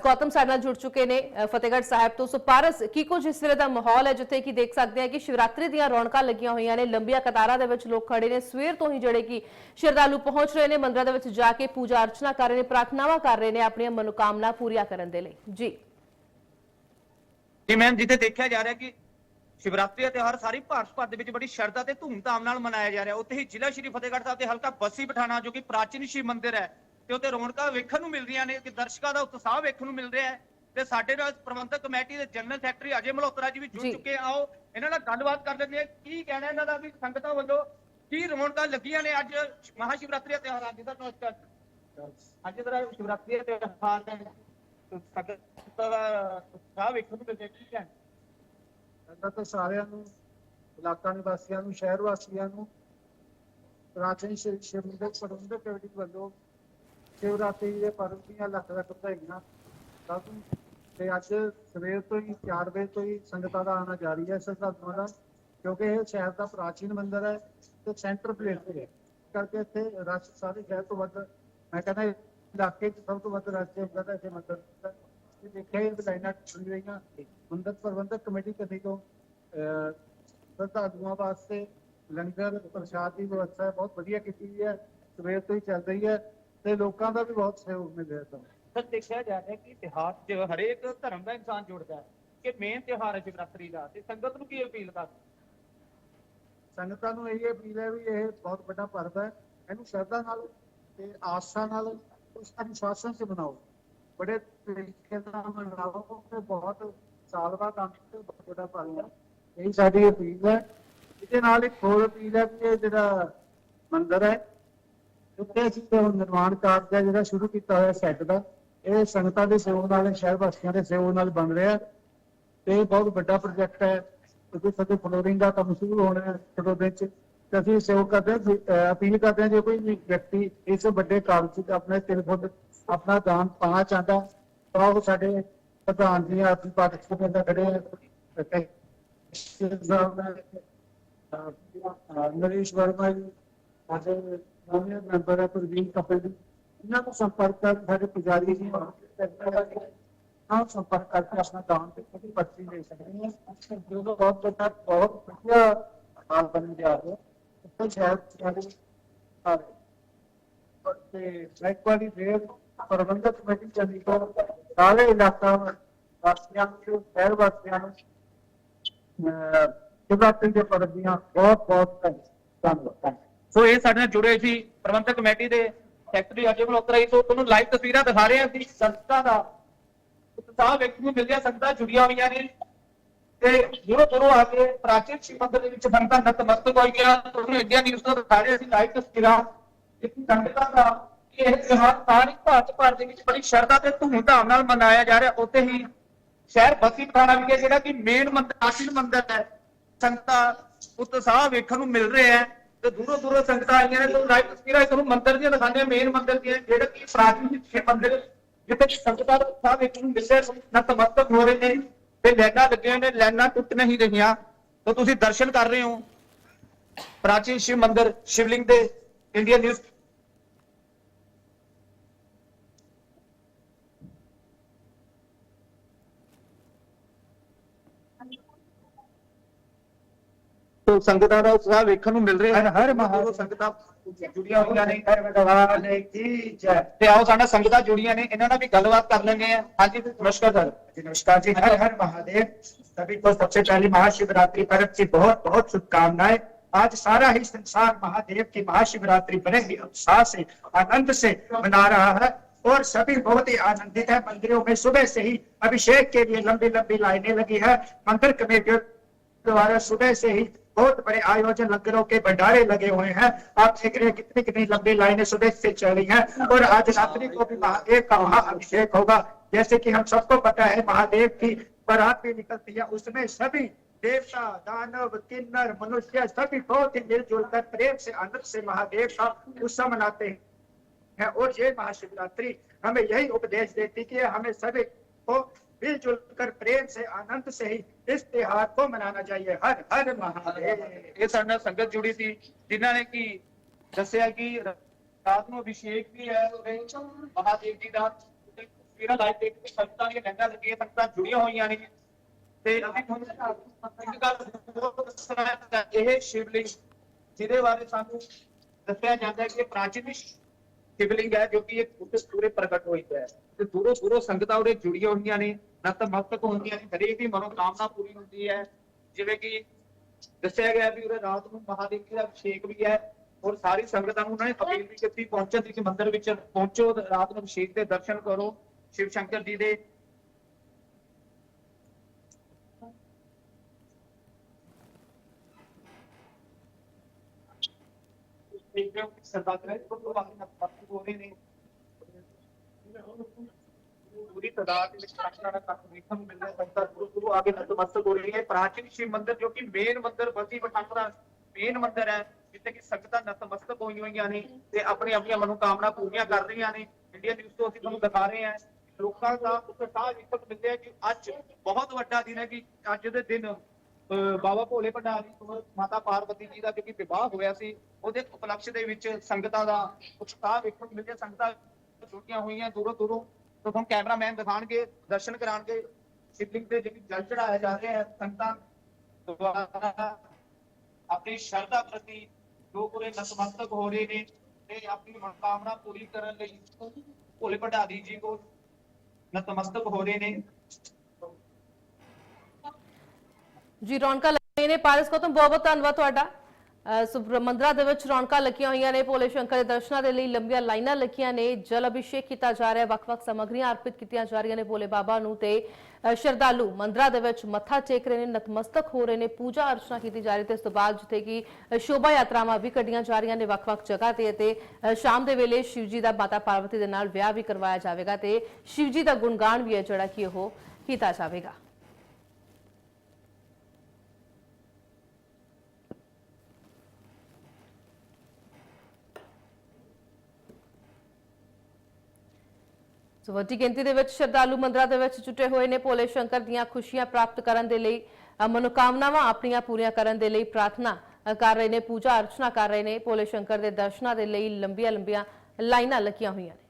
ਗੌਤਮ ਸਾਡੇ ਨਾਲ ਜੁੜ ਚੁੱਕੇ ਨੇ ਫਤਿਹਗੜ੍ਹ ਸਾਹਿਬ ਤੋਂ। ਸੋ ਪਾਰਸ, ਕੀ ਕੁਝ ਇਸ ਵੇਲੇ ਦਾ ਮਾਹੌਲ ਹੈ ਜਿੱਥੇ ਕਿ ਦੇਖ ਸਕਦੇ ਆ ਕਿ ਸ਼ਿਵਰਾਤਰੀ ਦੀਆਂ ਰੌਣਕਾਂ ਲੱਗੀਆਂ ਹੋਈਆਂ ਨੇ, ਲੰਬੀਆਂ ਕਤਾਰਾਂ ਦੇ ਵਿੱਚ ਲੋਕ ਖੜੇ ਨੇ। ਸਵੇਰ ਤੋਂ ਹੀ ਜਿਹੜੇ ਕਿ ਸ਼ਰਧਾਲੂ ਪਹੁੰਚ ਰਹੇ ਨੇ, ਮੰਦਰਾਂ ਦੇ ਵਿੱਚ ਜਾ ਕੇ ਪੂਜਾ ਅਰਚਨਾ ਕਰ ਰਹੇ ਨੇ, ਪ੍ਰਾਰਥਨਾਵਾਂ ਕਰ ਰਹੇ ਨੇ ਆਪਣੀਆਂ ਮਨੋਕਾਮਨਾ ਪੂਰੀਆਂ ਕਰਨ ਦੇ ਲਈ। ਜੀ। ਜੀ ਮੈਮ ਜਿੱਥੇ ਦੇਖਿਆ ਜਾ ਰਿਹਾ ਕਿ ਸ਼ਿਵਰਾਤਰੀ ਦਾ ਤਿਉਹਾਰ ਸਾਰੀ ਭਾਰਤ ਭਰ ਦੇ ਵਿੱਚ ਬੜੀ ਸ਼ਰਧਾ ਤੇ ਧੂਮਧਾਮ ਨਾਲ ਮਨਾਇਆ ਜਾ ਰਿਹਾ। ਉੱਥੇ ਹੀ ਜ਼ਿਲ੍ਹਾ ਸ਼੍ਰੀ ਫਤਿਹਗੜ੍ਹ ਸਾਹਿਬ ਦੇ ਹਲਕਾ ਬੱਸੀ ਪਠਾਣਾ, ਜੋ ਕਿ ਪ੍ਰਾਚੀਨ ਸ਼ਿਵ ਮੰਦਿਰ ਹੈ ਤੇ ਉੱਥੇ ਰੌਣਕਾਂ ਵੇਖਣ ਨੂੰ ਮਿਲ ਰਹੀਆਂ ਨੇ ਕਿ ਦਰਸ਼ਕਾਂ ਦਾ ਉਤਸ਼ਾਹ ਵੇਖਣ ਨੂੰ ਮਿਲ ਰਿਹਾ ਹੈ। ਤੇ ਸਾਡੇ ਨਾਲ ਪ੍ਰਬੰਧਕ ਕਮੇਟੀ ਦੇ ਜਨਰਲ ਸੈਕਟਰੀ ਅਜੇ ਮਲਹੋਤਰਾ ਜੀ ਵੀ ਜੁੜ ਜੀ। ਚੁੱਕੇ ਆ। ਆਓ ਇਹਨਾਂ ਨਾਲ ਗੱਲਬਾਤ ਕਰ ਲੈਂਦੇ ਹਾਂ। ਕੀ ਕਹਿਣਾ ਇਹਨਾਂ ਦਾ ਵੀ ਸੰਗਤਾਂ ਵੱਲੋਂ? ਕੀ ਰੌਣਕਾਂ ਲੱਗੀਆਂ ਨੇ ਅੱਜ ਮਹਾ ਸ਼ਿਵਰਾਤਰੀ ਦਾ ਤਿਉਹਾਰ? ਅੱਜ ਦਾ ਨਮਸਕਾਰ। ਅੱਜ ਦਾ ਸ਼ਿਵਰਾਤਰੀ ਦਾ ਤਿਉਹਾਰ ਹੈ। ਸੰਗਤ ਦਾ ਉਤਸ਼ਾਹ ਵੇਖਣ ਨੂੰ ਮਿਲ ਰਿਹਾ ਕੀ ਕਹਿਣਾ? ਇਹਨਾਂ ਤਾਂ ਸਾਰਿਆਂ ਨੂੰ ਇਲਾਕਾ ਨਿਵਾਸੀਆਂ ਨੂੰ ਸ਼ਹਿਰ ਵਾਸੀਆਂ ਨੂੰ ਪ੍ਰਾਚੀਨ ਸ਼ਿਵ ਮੰਦਿਰ ਪ੍ਰਬੰਧਕ ਕਮੇਟੀ ਵੱਲੋਂ ਸ਼ਿਵਰਾਤਰੀ ਦੇ ਪਰਵ ਦੀਆਂ ਲੱਖ ਲੱਖ ਵਧਾਈਆਂ। ਸਭ ਨੂੰ। ਤੇ ਅੱਜ ਸਵੇਰ ਤੋਂ ਹੀ 4 ਵਜੇ ਤੋਂ ਹੀ ਸੰਗਤਾਂ ਦਾ ਆਉਣਾ ਜਾਰੀ ਹੈ ਸ਼ਰਧਾਲੂਆਂ ਦਾ ਕਿਉਂਕਿ ਇਹ ਸ਼ਹਿਰ ਦਾ ਪ੍ਰਾਚੀਨ ਮੰਦਿਰ ਹੈ ਤੇ ਸੈਂਟਰ ਪਲੇਸ ਤੇ ਹੈ। ਕਰਕੇ ਇੱਥੇ ਰਸ਼ ਸਾਰੇ ਸ਼ਹਿਰ ਤੋਂ ਵੱਧ ਮੈਂ ਕਹਿੰਦਾ ਇਲਾਕੇ 'ਚ ਸਭ ਤੋਂ ਵੱਧ ਰਸ਼ ਹੁੰਦਾ ਤਾਂ ਇੱਥੇ ਮੰਦਿਰ ਦਾ। ਇਹ ਦੇਖਿਆ ਇਹ ਲਾਈਨਾਂ ਚੱਲ ਰਹੀਆਂ ਮੰਦਿਰ ਪ੍ਰਬੰਧਕ ਕਮੇਟੀ ਕਦੇ ਤੋਂ ਅਹ, ਸ਼ਰਧਾਲੂਆਂ ਵਾਸਤੇ ਲੰਗਰ ਪ੍ਰਸ਼ਾਦ ਦੀ ਵਿਵਸਥਾ ਬਹੁਤ ਵਧੀਆ ਕੀਤੀ ਗਈ ਹੈ। ਸਵੇਰ ਤੋਂ ਹੀ ਚੱਲ ਰਹੀ ਹੈ। ਤੇ ਲੋਕਾਂ ਦਾ ਵੀ ਬਹੁਤ ਸਹਿਯੋਗ ਮਿਲ ਰਿਹਾ ਤੁਹਾਨੂੰ ਸਰ ਦੇਖਿਆ ਜਾ ਰਿਹਾ ਕਿ ਤਿਉਹਾਰ 'ਚ ਹਰੇਕ ਧਰਮ ਦਾ ਇਨਸਾਨ ਜੁੜਦਾ ਹੈ ਕਿ ਮੇਨ ਤਿਉਹਾਰ ਹੈ ਸ਼ਿਵਰਾਤਰੀ ਦਾ। ਤੇ ਸੰਗਤ ਨੂੰ ਕੀ ਅਪੀਲ ਕਰ ਸੰਗਤਾਂ ਨੂੰ ਇਹ ਅਪੀਲ ਹੈ ਵੀ ਇਹ ਬਹੁਤ ਵੱਡਾ ਪਰਵ ਹੈ। ਇਹਨੂੰ ਸ਼ਰਧਾ ਨਾਲ ਤੇ ਆਸਥਾ ਨਾਲ ਉਸ ਅਨੁਸ਼ਾਸਨ ਸੇ ਮਨਾਓ। ਬੜੇ ਤਰੀਕੇ ਨਾਲ ਮਨਾਓ ਤੇ ਬਹੁਤ ਸਾਲ ਬਾਅਦ ਆਉਂਦੇ ਤੇ ਬਹੁਤ ਵੱਡਾ ਪਰਵ ਹੈ। ਇਹੀ ਸਾਡੀ ਅਪੀਲ ਹੈ। ਇਹਦੇ ਨਾਲ ਇੱਕ ਹੋਰ ਅਪੀਲ ਹੈ ਕਿ ਜਿਹੜਾ ਮੰਦਿਰ ਹੈ ਉੱਥੇ ਅਸੀਂ ਹੁਣ ਨਿਰਮਾਣ ਕਾਰਜ ਹੈ ਜਿਹੜਾ ਸ਼ੁਰੂ ਕੀਤਾ ਹੋਇਆ ਸੈੱਟ ਦਾ, ਇਹ ਸੰਗਤਾਂ ਦੇ ਸਹਿਯੋਗ ਨਾਲ, ਸ਼ਹਿਰ ਵਾਸੀਆਂ ਦੇ ਸਹਿਯੋਗ ਨਾਲ ਬਣ ਰਿਹਾ। ਤੇ ਬਹੁਤ ਵੱਡਾ ਪ੍ਰੋਜੈਕਟ ਹੈ। ਕਿਉਂਕਿ ਸਾਡੇ ਫਲੋਰਿੰਗ ਦਾ ਕੰਮ ਸ਼ੁਰੂ ਹੋਣਾ ਹੈ ਕਦੋਂ ਚ ਤੇ ਅਸੀਂ ਸਹਿਯੋਗ ਕਰਦੇ ਹਾਂ ਅਪੀਲ ਕਰਦੇ ਹਾਂ ਜੇ ਕੋਈ ਵਿਅਕਤੀ ਇਸ ਵੱਡੇ ਕਾਰਜ ਚ ਆਪਣੇ ਤਿਲ ਫੁੱਟ, ਆਪਣਾ ਦਾਨ ਪਾਣਾ ਚਾਹੁੰਦਾ, ਤਾਂ ਉਹ ਸਾਡੇ ਪ੍ਰਧਾਨ ਜੀ ਆਪਣੀ ਪਾਰਟਿਸਪੇਟ ਦਾ ਖੜੇ ਹੈ। ਨਰੇਸ਼ ਵਰਮਾ ਜੀ, ਸਾਡੇ ਜੂਨੀਅਰ ਮੈਂਬਰ ਹੈ ਪ੍ਰਵੀਨ ਕਪਿਲ ਜੀ ਇਹਨਾਂ ਨੂੰ ਸੰਪਰਕ ਕਰ ਸਾਡੇ ਪੁਜਾਰੀ ਜੀ ਹਾਂ ਸੰਪਰਕ ਕਰਕੇ ਆਪਣਾ ਦਾਨ ਤੇ ਕੋਈ ਪਰਚੀ ਦੇ ਸਕਦੇ ਹਾਂ ਜੋ ਬਹੁਤ ਵੱਡਾ ਬਹੁਤ ਵਧੀਆ ਹਾਲ ਬਣ ਗਿਆ ਹੈ ਉੱਥੇ ਸ਼ਹਿਰ ਸਾਡੇ ਸਾਰੇ ਤੇ ਮੈਂ ਇੱਕ ਵਾਰੀ ਫੇਰ ਪ੍ਰਬੰਧਕ ਕਮੇਟੀ ਚੰਡੀਗੜ੍ਹ ਸਾਰੇ ਇਲਾਕਾ ਵਾਸੀਆਂ ਨੂੰ ਸ਼ਹਿਰ ਵਾਸੀਆਂ ਨੂੰ ਅਹ ਸ਼ਿਵਰਾਤਰੀ ਦੇ ਪਰਵ ਦੀਆਂ ਬਹੁਤ ਬਹੁਤ ਧੰਨਵਾਦ ਸੋ ਇਹ ਸਾਡੇ ਨਾਲ ਜੁੜੇ ਸੀ ਪ੍ਰਬੰਧਕ ਕਮੇਟੀ ਦੇ ਸੈਕਟਰੀ ਅਜੇ ਮਲਹੋਤਰਾ ਜੀ ਤੋਂ ਤੁਹਾਨੂੰ ਲਾਈਵ ਤਸਵੀਰਾਂ ਦਿਖਾ ਰਹੇ ਹਾਂ ਕਿ ਸੰਗਤਾਂ ਦਾ ਉਤਸ਼ਾਹ ਵੇਖਣ ਨੂੰ ਮਿਲ ਸੰਗਤਾਂ ਜੁੜੀਆਂ ਹੋਈਆਂ ਨੇ ਤੇ ਦੂਰੋਂ ਦੂਰੋਂ ਆ ਕੇ ਪ੍ਰਾਚੀਨ ਸ਼ਿਵ ਮੰਦਿਰ ਦੇ ਵਿੱਚ ਸੰਗਤਾਂ ਨਤਮਸਤਕ ਹੋਈਆਂ ਤੁਹਾਨੂੰ ਇੰਡੀਆ ਨਿਊਜ਼ ਤੋਂ ਦਿਖਾ ਰਹੇ ਸੀ ਲਾਈਵ ਤਸਵੀਰਾਂ ਇੱਕ ਸੰਗਤਾਂ ਦਾ ਇਹ ਤਿਉਹਾਰ ਸਾਰੀ ਭਾਰਤ ਭਰ ਦੇ ਵਿੱਚ ਬੜੀ ਸ਼ਰਧਾ ਤੇ ਧੂਮਧਾਮ ਨਾਲ ਮਨਾਇਆ ਜਾ ਰਿਹਾ। ਉੱਥੇ ਹੀ ਸ਼ਹਿਰ ਬਸੀ ਪਠਾਣਾ ਵਿਖੇ ਜਿਹੜਾ ਕਿ ਮੇਨ ਮੰਦਿਰ ਪ੍ਰਾਚੀਨ ਮੰਦਿਰ ਹੈ। ਸੰਗਤਾਂ ਉਤਸ਼ਾਹ ਵੇਖਣ ਨੂੰ ਮਿਲ ਰਿਹਾ ਹੈ। ਤੇ ਦੂਰੋਂ ਦੂਰੋਂ ਸੰਗਤਾਂ ਆਈਆਂ ਨੇ ਤੁਹਾਨੂੰ ਲਾਈਵ ਤਸਵੀਰਾਂ ਤੁਹਾਨੂੰ ਮੰਦਿਰ ਦੀਆਂ ਦਿਖਾਉਂਦੇ ਮੇਨ ਮੰਦਿਰ ਦੀਆਂ, ਜਿਹੜਾ ਕਿ ਪ੍ਰਾਚੀਨ ਸ਼ਿਵ ਮੰਦਿਰ ਜਿੱਥੇ ਸੰਗਤਾਂ ਸਾਹਿਬ ਇੱਕ ਵੇਖਣ ਨੂੰ ਮਿਲ ਨਤਮਸਤਕ ਹੋ ਰਹੇ ਨੇ। ਤੇ ਲੈਣਾ ਲੱਗੀਆਂ ਹੋਏ ਨੇ ਲੈਣਾ ਟੁੱਟ ਨਹੀਂ ਰਹੀਆਂ। ਤਾਂ ਤੁਸੀਂ ਦਰਸ਼ਨ ਕਰ ਰਹੇ ਹੋ। ਪ੍ਰਾਚੀਨ ਸ਼ਿਵ ਮੰਦਿਰ, ਸ਼ਿਵਲਿੰਗ ਦੇ ਇੰਡੀਆ ਨਿਊਜ਼ ਤੋਂ ਸੰਗਤਾਂ ਦਾ ਉਤਸ਼ਾਹ ਵੇਖਣ ਨੂੰ ਮਿਲ ਰਿਹਾ ਹੈ ਹਰ ਮਹਾ- ਜਦੋਂ ਸੰਗਤਾਂ ਜੁੜੀਆਂ ਹੋਈਆਂ ਨੇ ਭਗਵਾਨ ਕੀ ਜੈ ਤੇ ਆਓ ਸਾਡਾ ਸੰਗਤਾਂ ਜੁੜੀਆਂ ਨੇ ਇਹਨਾਂ ਨਾਲ ਵੀ ਗੱਲਬਾਤ ਕਰ ਲੈਂਦੇ ਆ ਹਾਂਜੀ ਨਮਸਕਾਰ ਸਰ नमस्कार जी हर हर महादेव सभी को सबसे पहले महाशिवरात्रि पर्व की बहुत बहुत शुभकामनाएं आज सारा ही संसार महादेव की महाशिवरात्रि बड़े ही उत्साह से आनंद से मना रहा है और सभी बहुत ही आनंदित है मंदिरों में सुबह से ही अभिषेक के लिए लंबी लंबी लाइनें लगी है मंदिर कमेटियों द्वारा सुबह से ही बहुत बड़े आयोजन लंगरों के भंडारे लगे हुए हैं। आप देख रहे हैं कितनी कितनी लंबी लाइनें सुबह से चल हैं और आज रात्रि को भी महादेव का महाअभिषेक होगा। जैसे कि हम सबको पता है, महादेव की बारात भी निकलती है। उसमें सभी देवता, दानव, किन्नर, मनुष्य सभी बहुत ही मिलजुल कर प्रेम से, आनंद से महादेव का उत्सव मनाते हैं। और ये महाशिवरात्रि हमें यही उपदेश देती कि हमें सभी को मिलजुल कर प्रेम से आनंद से ही इस त्योहार को मनाना चाहिए हर हर महादेव ਇਹ ਸਾਡੇ ਨਾਲ ਸੰਗਤ ਜੁੜੀ ਸੀ ਜਿਨ੍ਹਾਂ ਨੇ ਕੀ ਦੱਸਿਆ ਕਿ ਰਾਤ ਨੂੰ ਅਭਿਸ਼ੇਕ ਵੀ ਹੈ ਉਹਦੇ ਮਹਾਦੇਵ ਜੀ ਦਾ ਤਸਵੀਰਾਂ ਲਾਈਵ ਦੇਖ ਕੇ ਸੰਗਤਾਂ ਦੀਆਂ ਲੰਗਾਂ ਲੱਗੀਆਂ ਸੰਗਤਾਂ ਜੁੜੀਆਂ ਹੋਈਆਂ ਨੇ ਤੇ ਅਸੀਂ ਤੁਹਾਨੂੰ ਇੱਕ ਗੱਲ ਹੋਰ ਦੱਸਣਾ ਹੈ, ਇਹ ਸ਼ਿਵਲਿੰਗ ਜਿਹਦੇ ਬਾਰੇ ਸਾਨੂੰ ਦੱਸਿਆ ਜਾਂਦਾ ਹੈ ਕਿ ਇਹ ਪ੍ਰਾਚੀਨ ਸ਼ਿਵਲਿੰਗ ਹੈ ਜੋ ਕਿ ਇਹ ਉੱਤੇ ਪੂਰੇ ਪ੍ਰਗਟ ਹੋਈ ਹੈ ਤੇ ਦੂਰੋਂ ਦੂਰੋਂ ਸੰਗਤਾਂ ਉਹਦੇ ਜੁੜੀਆਂ ਹੋਈਆਂ ਨੇ ਨਤਮਸਤਕ ਹੁੰਦੀਆਂ ਨੇ ਹਰੇਕ ਦੀ ਮਨੋਕਾਮਨਾ ਪੂਰੀ ਹੁੰਦੀ ਹੈ। ਜਿਵੇਂ ਕਿ ਦੱਸਿਆ ਗਿਆ ਵੀ ਉਹਦੇ ਰਾਤ ਨੂੰ ਮਹਾਦੇਵ ਜੀ ਦਾ ਅਭਿਸ਼ੇਕ ਵੀ ਹੈ ਔਰ ਸਾਰੀ ਸੰਗਤਾਂ ਨੂੰ ਉਹਨਾਂ ਨੇ ਅਪੀਲ ਵੀ ਕੀਤੀ, ਪਹੁੰਚਣ ਦੀ ਕਿ ਮੰਦਿਰ ਵਿੱਚ ਪਹੁੰਚੋ, ਰਾਤ ਨੂੰ ਅਭਿਸ਼ੇਕ ਦੇ ਦਰਸ਼ਨ ਕਰੋ, ਸ਼ਿਵ ਸ਼ੰਕਰ ਜੀ ਦੇ। ਸਰਦਾਰ ਨੇ ਤੋਂ ਬਾਅਦ ਨਤਮਸਤਕ ਹੋ ਰਹੇ ਨੇ। ਪੂਰੀ ਤਾਦਾਦ ਵਿੱਚ ਸੰਗਤਾਂ ਦਾ ਕੱਟ ਵੇਖਣ ਨੂੰ ਮਿਲਦਾ ਹੈ ਸੰਗਤਾਂ ਗੁਰੂ ਗੁਰੂ ਆਗੇ ਨਤਮਸਤਕ ਹੋ ਰਹੀ ਹੈ। ਪ੍ਰਾਚੀਨ ਸ਼ਿਵ ਮੰਦਿਰ ਜੋ ਕਿ ਮੇਨ ਮੰਦਿਰ ਹੈ, ਜਿੱਥੇ ਕਿ ਸੰਗਤਾਂ ਨਤਮਸਤਕ ਹੋਈਆਂ ਹੋਈਆਂ ਨੇ ਤੇ ਆਪਣੀ ਆਪਣੀਆਂ ਮਨੋਕਾਮਨਾ ਪੂਰੀਆਂ ਕਰ ਰਹੀਆਂ ਨੇ। ਇੰਡੀਆ ਨਿਊਜ਼ ਤੋਂ ਅਸੀਂ ਤੁਹਾਨੂੰ ਦਿਖਾ ਰਹੇ ਹਾਂ ਲੋਕਾਂ ਦਾ ਉਤਸ਼ਾਹ ਵੇਖਣ ਨੂੰ ਮਿਲਦਾ ਕਿ ਅੱਜ ਬਹੁਤ ਵੱਡਾ ਦਿਨ ਹੈ ਕਿ ਅੱਜ ਦੇ ਦਿਨ, ਅਹ, ਬਾਬਾ ਭੋਲੇ ਭੰਡਾਰੀ ਤੋਂ ਮਾਤਾ ਪਾਰਵਤੀ ਜੀ ਦਾ ਕਿਉਂਕਿ ਵਿਵਾਹ ਹੋਇਆ ਸੀ, ਉਹਦੇ ਉਪਲਕਸ਼ ਦੇ ਵਿੱਚ ਸੰਗਤਾਂ ਦਾ ਉਤਸ਼ਾਹ ਵੇਖਣ ਨੂੰ ਮਿਲਿਆ। ਸੰਗਤਾਂ ਜੁਟੀਆਂ ਹੋਈਆਂ ਦੂਰੋਂ ਦੂਰੋਂ ਤੋਂ ਤੁਹਾਨੂੰ ਕੈਮਰਾਮੈਨ ਦਿਖਾਣਗੇ, ਦਰਸ਼ਨ ਕਰਾਣਗੇ, ਸ਼ਿਵਲਿੰਗ ਤੇ ਜਿਹੜੀ ਜਲ ਚੜਾਇਆ ਜਾ ਰਿਹਾ ਹੈ, ਸੰਗਤਾਂ ਦੁਆਰਾ ਆਪਣੀ ਸ਼ਰਧਾ ਪ੍ਰਤੀ ਜੋ ਪੂਰੇ ਨਤਮਸਤਕ ਹੋ ਰਹੇ ਨੇ ਤੇ ਆਪਣੀ ਮਨੋਕਾਮਨਾ ਪੂਰੀ ਕਰਨ ਲਈ ਭੋਲੇ ਭੰਡਾਰੀ ਜੀ ਕੋ ਨਤਮਸਤਕ ਹੋ ਰਹੇ ਨੇ। ਜੀ, ਰੌਣਕਾਂ ਲੱਗੀਆਂ ਨੇ, ਪਾਰਸ ਗੌਤਮ ਬਹੁਤ ਬਹੁਤ ਧੰਨਵਾਦ ਤੁਹਾਡਾ। ਅਹ ਦੇ ਵਿੱਚ ਰੌਣਕਾਂ ਲੱਗੀਆਂ ਹੋਈਆਂ ਨੇ। ਭੋਲੇ ਸ਼ੰਕਰ ਦੇ ਦਰਸ਼ਨਾਂ ਦੇ ਲਈ ਲੰਬੀਆਂ ਲਾਈਨਾਂ ਲੱਗੀਆਂ ਨੇ। ਜਲ ਅਭਿਸ਼ੇਕ ਕੀਤਾ ਜਾ ਰਿਹਾ ਵੱਖ-ਵੱਖ ਸਮੱਗਰੀਆਂ ਅਰਪਿਤ ਕੀਤੀਆਂ ਜਾ ਰਹੀਆਂ ਨੇ ਭੋਲੇ ਬਾਬਾ ਨੂੰ ਤੇ ਸ਼ਰਧਾਲੂ ਮੰਦਿਰਾਂ ਦੇ ਵਿੱਚ ਮੱਥਾ ਟੇਕ ਰਹੇ ਨੇ, ਨਤਮਸਤਕ ਹੋ ਰਹੇ ਨੇ। ਪੂਜਾ ਅਰਚਨਾ ਕੀਤੀ ਜਾ ਰਹੀ ਤੇ ਇਸ ਤੋਂ ਬਾਅਦ ਜਿੱਥੇ ਕਿ ਸ਼ੋਭਾ ਯਾਤਰਾਵਾਂ ਵੀ ਕੱਢੀਆਂ ਜਾ ਰਹੀਆਂ ਨੇ ਵੱਖ-ਵੱਖ ਜਗ੍ਹਾ ਤੇ ਅਤੇ ਸ਼ਾਮ ਦੇ ਵੇਲੇ ਸ਼ਿਵ ਜੀ ਦਾ ਮਾਤਾ ਪਾਰਵਤੀ ਦੇ ਨਾਲ ਵਿਆਹ ਵੀ ਕਰਵਾਇਆ ਜਾਵੇਗਾ ਤੇ ਸ਼ਿਵ ਜੀ ਦਾ ਗੁਣਗਾਨ ਵੀ ਹੈ ਜਿਹੜਾ ਕਿ ਉਹ ਕੀਤਾ ਜਾਵੇਗਾ। ਸੋ ਵੱਡੀ ਗਿਣਤੀ ਦੇ ਵਿੱਚ ਸ਼ਰਧਾਲੂ ਮੰਦਰਾਂ ਦੇ ਵਿੱਚ ਜੁਟੇ ਹੋਏ ਨੇ। ਭੋਲੇ ਸ਼ੰਕਰ ਦੀਆਂ ਖੁਸ਼ੀਆਂ ਪ੍ਰਾਪਤ ਕਰਨ ਦੇ ਲਈ ਮਨੋਕਾਮਨਾਵਾਂ ਆਪਣੀਆਂ ਪੂਰੀਆਂ ਕਰਨ ਦੇ ਲਈ ਪ੍ਰਾਰਥਨਾ ਕਰ ਰਹੇ ਨੇ, ਪੂਜਾ ਅਰਚਨਾ ਕਰ ਰਹੇ ਨੇ। ਭੋਲੇ ਸ਼ੰਕਰ ਦੇ ਦਰਸ਼ਨਾਂ ਦੇ ਲਈ ਲੰਬੀਆਂ ਲੰਬੀਆਂ ਲਾਈਨਾਂ ਲੱਗੀਆਂ ਹੋਈਆਂ ਨੇ।